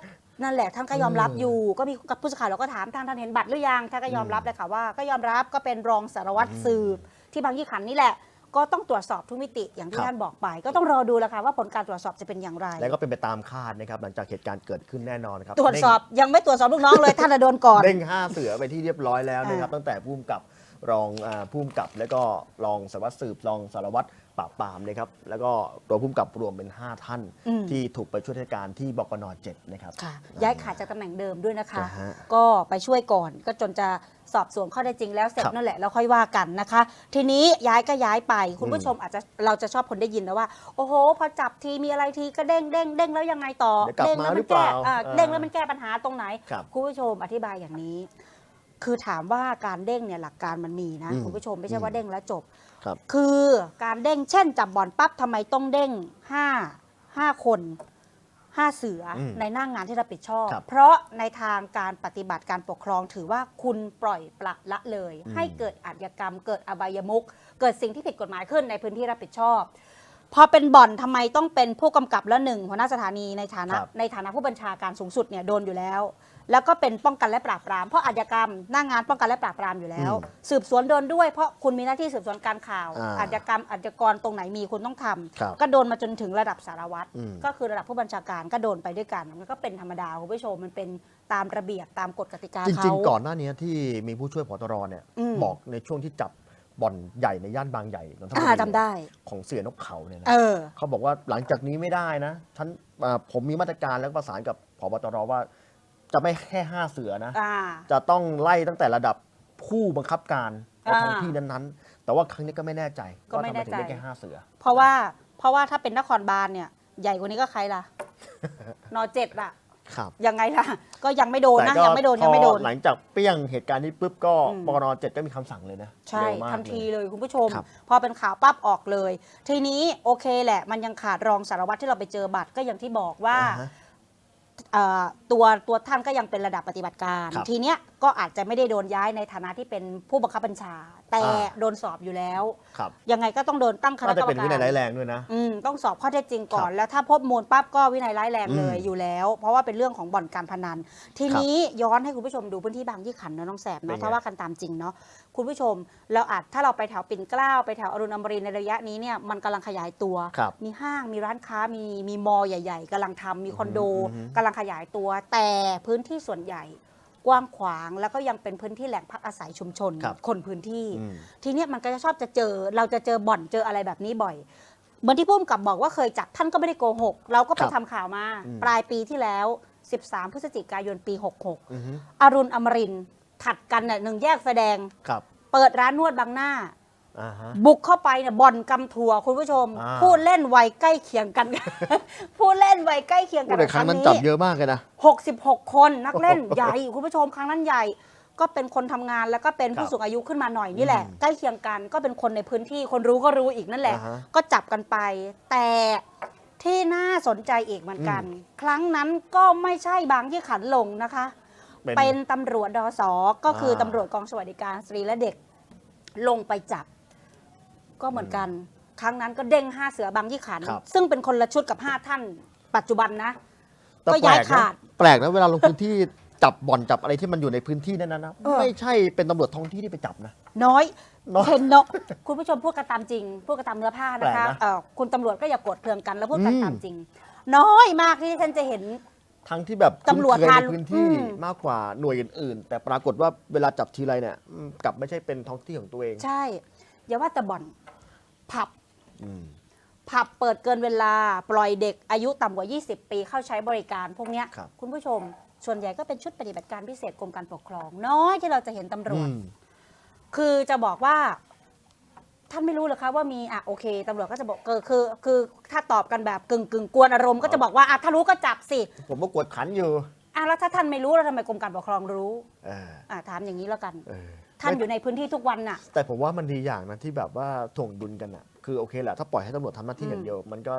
[SPEAKER 1] นั่นแหละท่านก็ยอมรับ
[SPEAKER 2] เออ
[SPEAKER 1] อ
[SPEAKER 2] อยู่
[SPEAKER 1] ก็มีกับผู้สื่อข่าวเราก็ถามท่านท่านเห็นบัตรหรือยังท่านก็ยอมรับ
[SPEAKER 2] อืม
[SPEAKER 1] เลยค่ะว่าก็ยอมรับก็เป็นรองสารวัตร
[SPEAKER 2] อืม
[SPEAKER 1] สืบที่บางยี่ขันนี่แหละ ก็ต้องตรวจสอบทุกมิติอย่างที่
[SPEAKER 2] ครับ
[SPEAKER 1] ท่านบอกไป ก็ต้องรอดูแล้วค่ะว่าผลการตรวจสอบจะเป็นอย่างไร
[SPEAKER 2] แล้วก็เป็นไปตามคาดนะครับหลังจากเหตุการณ์เกิดขึ้นแน่นอนครับ
[SPEAKER 1] ตรวจสอบยังไม่ตรวจสอบลูกน้องเลยท่านน่ะโดนก่อน
[SPEAKER 2] เด้งห้าเสือไปที่เรียบร้อยแล้วนะครับ
[SPEAKER 1] อ่า
[SPEAKER 2] ตั้งแต่ผู้กำกับรองอ่าผู้กำกับแล้วก็รองสารวัตรสืบรองสารวัตร ปราบปรามนะครับแล้วก็ตัวผู้กำกับรวมเป็น 5 ท่าน
[SPEAKER 1] อืม
[SPEAKER 2] ที่ถูกไปช่วยราชการที่บกน7นะครับ
[SPEAKER 1] ค่ะย้ายขาดจากตำแหน่งเดิมด้วยนะคะ
[SPEAKER 2] อ่าฮะ
[SPEAKER 1] ก็ไปช่วยก่อนก็จนจะสอบสวนข้อได้จริงแล้วเสร็จ
[SPEAKER 2] ครับ
[SPEAKER 1] นั่นแหละแล้วค่อยว่ากันนะคะ ทีนี้ย้ายก็ย้ายไป คุณผู้
[SPEAKER 2] อืม
[SPEAKER 1] ชมอาจจะเราจะชอบคนได้ยินนะว่า โอ้โห พอจับทีมีอะไรทีก็เด้งเด้งเด้งแล้วยังไงต่อ
[SPEAKER 2] เดี๋ยวกลับ
[SPEAKER 1] เด้ง
[SPEAKER 2] มา
[SPEAKER 1] แล้ว
[SPEAKER 2] ห
[SPEAKER 1] มั
[SPEAKER 2] รือเป
[SPEAKER 1] แก้
[SPEAKER 2] ล่า
[SPEAKER 1] อ่า
[SPEAKER 2] อ่า
[SPEAKER 1] เด้งแล้วมันแก้ปัญหาตรงไหน
[SPEAKER 2] ครับ
[SPEAKER 1] คุณผู้ชมอธิบายอย่างนี้ คือถามว่าการเด้งเนี่ยหลักการมันมีนะ
[SPEAKER 2] อืม
[SPEAKER 1] คุณผู้ชมไม่ใช่ว่าเด้งแล้วจบ
[SPEAKER 2] ครับ
[SPEAKER 1] คือการเด้งเช่นจับบ่อนปั๊บทำไมต้องเด้งห้าห้าคนห้าเสืออ
[SPEAKER 2] ม
[SPEAKER 1] ในหน้างงานที่รับผิดชอบ
[SPEAKER 2] ครับ
[SPEAKER 1] เพราะในทางการปฏิบัติการปกครองถือว่าคุณปล่อยปละละเลย
[SPEAKER 2] อืม
[SPEAKER 1] ให้เกิดอาชญากรรม เกิดอบายมุขเกิดสิ่งที่ผิดกฎหมายขึ้นในพื้นที่รับผิดชอบ พอเป็นบ่อนทำไมต้องเป็นผู้กำกับและหนึ่งหัวหน้าสถานีในฐานะ
[SPEAKER 2] ครับ
[SPEAKER 1] ในฐานะผู้บัญชาการสูงสุดเนี่ยโดนอยู่แล้ว แล้วก็เป็นป้องกันและปราบปราม เพราะอาชญากรรมหน้างานป้องกันและปราบปรามอยู่แล้ว
[SPEAKER 2] อืม
[SPEAKER 1] สืบสวนโดนด้วยเพราะคุณมีหน้าที่สืบสวนการข่าว
[SPEAKER 2] อ่า
[SPEAKER 1] อาชญากรรมอาชญากรตรงไหนมีคุณต้องทำ
[SPEAKER 2] ครับ
[SPEAKER 1] ก็โดนมาจนถึงระดับสารวัตร
[SPEAKER 2] อืม
[SPEAKER 1] ก็คือระดับผู้บัญชาการก็โดนไปด้วยกันมันก็เป็นธรรมดาคุณผู้ชมมันเป็นตามระเบียบตามกฎกติกา
[SPEAKER 2] จ
[SPEAKER 1] เขา
[SPEAKER 2] ริงๆก่อนหน้านี้ที่มีผู้ช่วยผอตรเนี่ย
[SPEAKER 1] อืม
[SPEAKER 2] บอกในช่วงที่จับบ่อนใหญ่ในย่านบางใหญ่นนทบุ
[SPEAKER 1] อ่า
[SPEAKER 2] รี
[SPEAKER 1] จำได้
[SPEAKER 2] ของเสือนกเขาเนี่ยนะ
[SPEAKER 1] เออ
[SPEAKER 2] เขาบอกว่าหลังจากนี้ไม่ได้นะฉันอ่าผมมีมาตรการแล้วก็ประสานกับผบตรว่า จะไม่แค่ห้าเสือนะ
[SPEAKER 1] อ่า
[SPEAKER 2] จะต้องไล่ตั้งแต่ระดับผู้บังคับการใน
[SPEAKER 1] อ่า
[SPEAKER 2] ท้องที่นั้นแต่ว่าครั้งนี้ก็ไม่แน่ใจ
[SPEAKER 1] ก็
[SPEAKER 2] ว่า
[SPEAKER 1] ไม่
[SPEAKER 2] ทำไมถึง
[SPEAKER 1] แน่ใจ
[SPEAKER 2] ได้แค่ห้าเสือ
[SPEAKER 1] เพราะว่าเพราะว่าถ้าเป็นนครบาลเนี่ย ใหญ่กว่านี้ก็ใครล่ะนเจ็ดอะ
[SPEAKER 2] ครับ
[SPEAKER 1] ยังไงล่ะ ก็ยังไม่โดนนะ
[SPEAKER 2] แต่ก็
[SPEAKER 1] ยังไม่โดน ยังไม่โดน
[SPEAKER 2] พอหลังจากเปี้ยงเหตุการณ์นี้ปุ๊บก็
[SPEAKER 1] อืม
[SPEAKER 2] ปกนเจ็ดก็มีคำสั่งเลยนะ
[SPEAKER 1] ใช่
[SPEAKER 2] เร็วมาก
[SPEAKER 1] ทันที
[SPEAKER 2] เลย
[SPEAKER 1] เลยคุณผู้ชม
[SPEAKER 2] ครับ
[SPEAKER 1] พอเป็นข่าวปั๊บออกเลย ทีนี้โอเคแหละ มันยังขาดรองสารวัตรที่เราไปเจอบัตรก็อย่างที่บอกว่า
[SPEAKER 2] อ่าฮะ
[SPEAKER 1] เอ่อ ตัวตัวท่านก็ยังเป็นระดับปฏิบัติการ
[SPEAKER 2] ครับ
[SPEAKER 1] ทีเนี้ย ก็อาจจะไม่ได้โดนย้ายในฐานะที่เป็นผู้บังคับบัญชา แต่
[SPEAKER 2] อ่า
[SPEAKER 1] โดนสอบอยู่แล้ว
[SPEAKER 2] ครับ
[SPEAKER 1] ยังไงก็ต้องโดนตั้งคณะ
[SPEAKER 2] น่าก
[SPEAKER 1] ร
[SPEAKER 2] จะ
[SPEAKER 1] รม
[SPEAKER 2] เป็นวินัยร้าย
[SPEAKER 1] การ
[SPEAKER 2] แรงด้วยนะ
[SPEAKER 1] อืมต้องสอบข้อเท็จจริงก่อน
[SPEAKER 2] ครับ
[SPEAKER 1] แล้วถ้าพบมูลปั๊บก็วินัยร้ายแรงเลย
[SPEAKER 2] อืม
[SPEAKER 1] อยู่แล้ว เพราะว่าเป็นเรื่องของบ่อนการพนัน ทีนี้ย้อนให้คุณผู้ชมดูพื้นที่บางยี่ขันธ์เนอะน้องแสบ
[SPEAKER 2] เป็น
[SPEAKER 1] เนาะ
[SPEAKER 2] ไง
[SPEAKER 1] ถ้าว่ากันตามจริงเนาะคุณผู้ชมเราอาจถ้าเราไปแถวปิ่นเกล้าไปแถวอรุณอมรินทร์ในระยะนี้เนี่ยมันกำลังขยายตัว
[SPEAKER 2] ครับ
[SPEAKER 1] มีห้างมีร้านค้ามีมีมอลล์ใหญ่ ๆกำลังทำมีคอนโด
[SPEAKER 2] อือฮึ
[SPEAKER 1] กำลังขยายตัว แต่พื้นที่ส่วนใหญ่ กว้างขวางแล้วก็ยังเป็นพื้นที่แหล่งพักอาศัยชุมชน
[SPEAKER 2] ครับ
[SPEAKER 1] คนพื้นที่
[SPEAKER 2] อืม
[SPEAKER 1] ทีเนี้ยมันก็จะชอบจะเจอ เราจะเจอบ่อนเจออะไรแบบนี้บ่อย เหมือนที่พุ่มกับบอกว่าเคยจับท่านก็ไม่ได้โกหก เราก็ไป
[SPEAKER 2] ครับ
[SPEAKER 1] ทำข่าวมา
[SPEAKER 2] อืม
[SPEAKER 1] ปลายปีที่แล้ว 13 พฤศจิกายนปี66
[SPEAKER 2] อือฮึ
[SPEAKER 1] อรุณอมรินทร์ถัดกันน่ะหนึ่งแยกไฟแดง
[SPEAKER 2] ครับ
[SPEAKER 1] เปิดร้านนวดบางหน้า
[SPEAKER 2] อ่าฮะ
[SPEAKER 1] บุกเข้าไปเนี่ยบ่อนกำทัวคุณผู้ชม
[SPEAKER 2] อ่า
[SPEAKER 1] พูดเล่นวัยใกล้เคียงกัน พูดเล่นวัยใกล้เคียงกั
[SPEAKER 2] โอ้
[SPEAKER 1] น
[SPEAKER 2] แต่ครั้งนั้นจับเยอะมากเลยนะ
[SPEAKER 1] 66 คนนักเล่นใหญ่คุณผู้ชมครั้งนั้นใหญ่ ก็เป็นคนทำงานแล้วก็เป็น
[SPEAKER 2] ครั
[SPEAKER 1] ผู้
[SPEAKER 2] บ
[SPEAKER 1] สูงอายุขึ้นมาหน่อยนี่แหละ
[SPEAKER 2] อืม
[SPEAKER 1] ใกล้เคียงกันก็เป็นคนในพื้นที่คนรู้ก็รู้อีกนั่นแหละ
[SPEAKER 2] อ่าฮะ
[SPEAKER 1] ก็จับกันไป แต่ที่น่าสนใจอีกเหมือนกัน
[SPEAKER 2] อืม
[SPEAKER 1] ครั้งนั้นก็ไม่ใช่บางที่ขันลงนะคะ
[SPEAKER 2] เป็น
[SPEAKER 1] เป็นตำรวจดอสอก็คืออา ตำรวจกองสวัสดิการสตรีและเด็ก ลงไปจับ ก็เหมือนกัน ครั้งนั้นก็เด้งห้าเสือบางยี่ขัน
[SPEAKER 2] ครับ
[SPEAKER 1] ซึ่งเป็นคนละชุดกับห้าท่าน ปัจจุบันนะ
[SPEAKER 2] แต่
[SPEAKER 1] ก็
[SPEAKER 2] แปล
[SPEAKER 1] ย้าย
[SPEAKER 2] ก
[SPEAKER 1] ขา
[SPEAKER 2] นะ
[SPEAKER 1] ด
[SPEAKER 2] แปลกนะเวลาลงพื้นที่ จับบ่อนจับอะไรที่มันอยู่ในพื้นที่นั้นนะ
[SPEAKER 1] เออ
[SPEAKER 2] ไม่ใช่เป็นตำรวจท้องที่ที่ไปจับนะ
[SPEAKER 1] น้อย
[SPEAKER 2] น้อย
[SPEAKER 1] เห็นเนาะคุณผู้ชมพูดกันตามจริง พูดกันตามเนื้อผ้านะคะ
[SPEAKER 2] แปลกนะ
[SPEAKER 1] เอ่อคุณตำรวจก็อย่าโกรธเคืองกันแล้วพูดกัน
[SPEAKER 2] อืม
[SPEAKER 1] ตามจริง น้อยมากที่ฉันจะเห็น
[SPEAKER 2] ทั้งที่แบบ
[SPEAKER 1] ตำรวจ
[SPEAKER 2] คุ้นเคย
[SPEAKER 1] ทาน
[SPEAKER 2] ในพื้นที่
[SPEAKER 1] อืม
[SPEAKER 2] มากกว่าหน่วยอื่น ๆ แต่ปรากฏว่าเวลาจับทีไรเนี่ยอืมกลับไม่ใช่เป็นท้องที่ของตัวเอง
[SPEAKER 1] ใช่ อย่าว่าแต่บ่อน ผับ
[SPEAKER 2] อืม
[SPEAKER 1] ผับเปิดเกินเวลา ปล่อยเด็กอายุต่ำกว่า 20 ปีเข้าใช้บริการพวกเนี้ย
[SPEAKER 2] ครับ
[SPEAKER 1] คุณผู้ชม ส่วนใหญ่ก็เป็นชุดปฏิบัติการพิเศษกรมการปกครอง น้อยที่เราจะเห็นตำรวจ
[SPEAKER 2] อืม
[SPEAKER 1] คือจะบอกว่า ท่านไม่รู้เหรอคะว่ามีอะโอเคตำรวจก็จะบอกคือคือคือถ้าตอบกันแบบกึ่งกึ่งกวนอารมณ์ก็จะบอกว่าอะถ้ารู้ก็จับสิ
[SPEAKER 2] ผมก็กวดขันอยู่
[SPEAKER 1] อะแล้วถ้าท่านไม่รู้แล้วทำไมกรมการปกครองรู้
[SPEAKER 2] เออ
[SPEAKER 1] อะถามอย่างนี้แล้วกัน
[SPEAKER 2] เออ
[SPEAKER 1] ท่านอยู่ในพื้นที่ทุกวันน่ะ
[SPEAKER 2] แต่ผมว่ามันดีอย่างนะที่แบบว่าถ่วงดุลกันอะคือโอเคแหละถ้าปล่อยให้ตำรวจทำหน้าที่
[SPEAKER 1] อืม
[SPEAKER 2] อย่างเดียว มันก็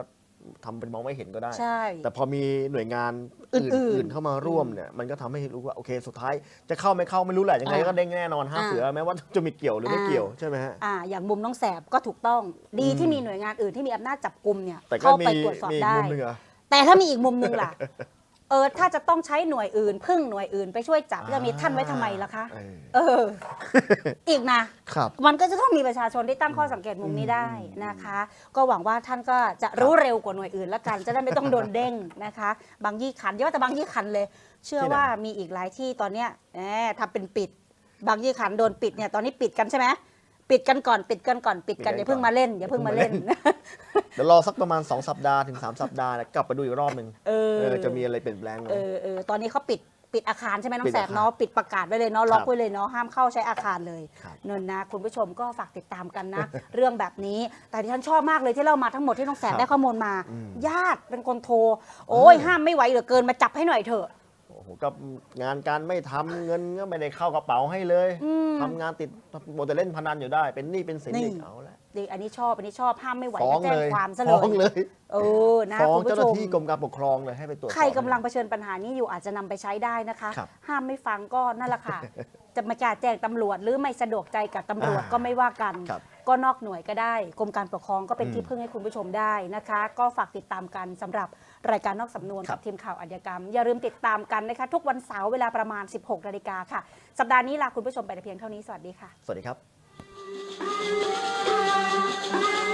[SPEAKER 2] ทำเป็นมองไม่เห็นก็ได้
[SPEAKER 1] ใช่
[SPEAKER 2] แต่พอมีหน่วยงานอื่น
[SPEAKER 1] อื่นๆ
[SPEAKER 2] อื่นเข้ามาร่วมเนี่ยมันก็ทำให้รู้ว่าโอเค สุดท้ายจะเข้าไม่เข้าไม่รู้แหละยังไง
[SPEAKER 1] อ่า
[SPEAKER 2] ก็เด้งแน่นอนห้า
[SPEAKER 1] อ่า
[SPEAKER 2] เสือแม้ว่าจะมีเกี่ยวหรือไม่
[SPEAKER 1] อ่า
[SPEAKER 2] เกี่ยวใช่ไหมฮะ
[SPEAKER 1] อ่าอย่างมุมน้องแสบก็ถูกต้องดี
[SPEAKER 2] อืม
[SPEAKER 1] ที่มีหน่วยงานอื่นที่มีอำนาจจับกลุ่มเนี่ย
[SPEAKER 2] แต่ก็
[SPEAKER 1] เข้า
[SPEAKER 2] มี
[SPEAKER 1] ไปตรวจสอบ
[SPEAKER 2] มีอีก
[SPEAKER 1] ได้
[SPEAKER 2] มุมหนึงเหรอ
[SPEAKER 1] แต่ถ้ามีอีกมุมหนึงล่ะ เออถ้าจะต้องใช้หน่วยอื่น พึ่งหน่วยอื่นไปช่วยจับ
[SPEAKER 2] อ่า
[SPEAKER 1] จะมีท่านไว้ทำไมล่ะคะ
[SPEAKER 2] เออ
[SPEAKER 1] เออ อีกนะ
[SPEAKER 2] ครับ
[SPEAKER 1] มันก็จะต้องมีประชาชนที่ตั้งข้อสังเกตมุมนี้ได้นะคะ ก็หวังว่าท่านก็จะรู้เร็วกว่าหน่วยอื่นละกัน จะได้ไม่ต้องโดนเด้งนะคะ บางยี่ขันเยอะแต่บางยี่ขันเลย เชื่อ
[SPEAKER 2] ที่ไหน
[SPEAKER 1] ว่ามีอีกหลายที่ตอนเนี้ยแหมทำเป็นปิด บางยี่ขันโดนปิดเนี่ยตอนนี้ปิดกันใช่ไหม ปิดกันก่อนปิดกันก่อนปิดกัน อย่าเพิ่งมาเล่นอย่าเพิ่งมาเล่น
[SPEAKER 2] เดี๋ยวรอสักประมาณ 2 สัปดาห์ถึง 3 สัปดาห์นะกลับไปดูอีกรอบหนึ่ง
[SPEAKER 1] เออ
[SPEAKER 2] เออจะมีอะไรเปลี่ยนแปลงไหม
[SPEAKER 1] เออเออตอนนี้เขาปิดปิดอาคารใช่ไหมน้อ
[SPEAKER 2] ปิ
[SPEAKER 1] ง
[SPEAKER 2] ด
[SPEAKER 1] แส
[SPEAKER 2] อา
[SPEAKER 1] บ
[SPEAKER 2] คาร
[SPEAKER 1] เนาะปิดประกาศไว้เลยเนาะล็อก
[SPEAKER 2] ครับ
[SPEAKER 1] ไว้เลยเนาะห้ามเข้าใช้อาคารเลย
[SPEAKER 2] ครับ
[SPEAKER 1] นนนะคุณผู้ชมก็ฝากติดตามกันนะ เรื่องแบบนี้ แต่ที่ฉันชอบมากเลยที่เล่ามาทั้งหมดที่น้องแสบ
[SPEAKER 2] ครับ
[SPEAKER 1] ได้ข้อมูลมา
[SPEAKER 2] อืม
[SPEAKER 1] ญาติเป็นคนโทร โอ้ยห้ามไม่ไหวเหลือเกินมาจับให้หน่อยเถอะ
[SPEAKER 2] โอ้โหก็งานการไม่ทำเงินก็ไม่ได้เข้ากระเป๋าให้เลย
[SPEAKER 1] อืม
[SPEAKER 2] ทำงานติดโมแต่เล่นพนันอยู่ได้ เป็นหนี้เป็นสิน
[SPEAKER 1] นี่
[SPEAKER 2] อีกเอาละ
[SPEAKER 1] ดีอันนี้ชอบอันนี้ชอบห้ามไม่ไหว
[SPEAKER 2] ฟ้อง
[SPEAKER 1] ก็แจ้ง
[SPEAKER 2] เลย
[SPEAKER 1] ความซะ
[SPEAKER 2] ฟ้อง
[SPEAKER 1] เล
[SPEAKER 2] เลยย
[SPEAKER 1] เออนะ
[SPEAKER 2] ฟ้อง
[SPEAKER 1] คุณ
[SPEAKER 2] เจ้า
[SPEAKER 1] ผู้
[SPEAKER 2] ห
[SPEAKER 1] ช
[SPEAKER 2] น้าม ที่กรมการปกครองเลยให้ไปตรวจสอบ
[SPEAKER 1] ใครกำลังเผชิญปัญหานี้อยู่อาจจะนำไปใช้ได้นะคะ
[SPEAKER 2] ครับ
[SPEAKER 1] ห้ามไม่ฟังก็นั่นแหละค่ะ จะมาจ่าแจ้งตำรวจ หรือไม่สะดวกใจกับตำรวจ
[SPEAKER 2] อ่า
[SPEAKER 1] ก็ไม่ว่ากัน
[SPEAKER 2] ครับ
[SPEAKER 1] ก็นอกหน่วยก็ได้ กรมการปกครองก็เป็น
[SPEAKER 2] อืม
[SPEAKER 1] ที่พึ่งให้คุณผู้ชมได้นะคะ ก็ฝากติดตามกันสำหรับ รายการนอกสำนวนกับทีมข่าวอัญกรรม อย่าลืมติดตามกันนะคะทุกวันเสาร์เวลาประมาณ 16นาฬิกาค่ะ สัปดาห์นี้ลาคุณผู้ชมไปแต่เพียงเท่านี้สวัสดีค่ะ
[SPEAKER 2] สวัสดีครับ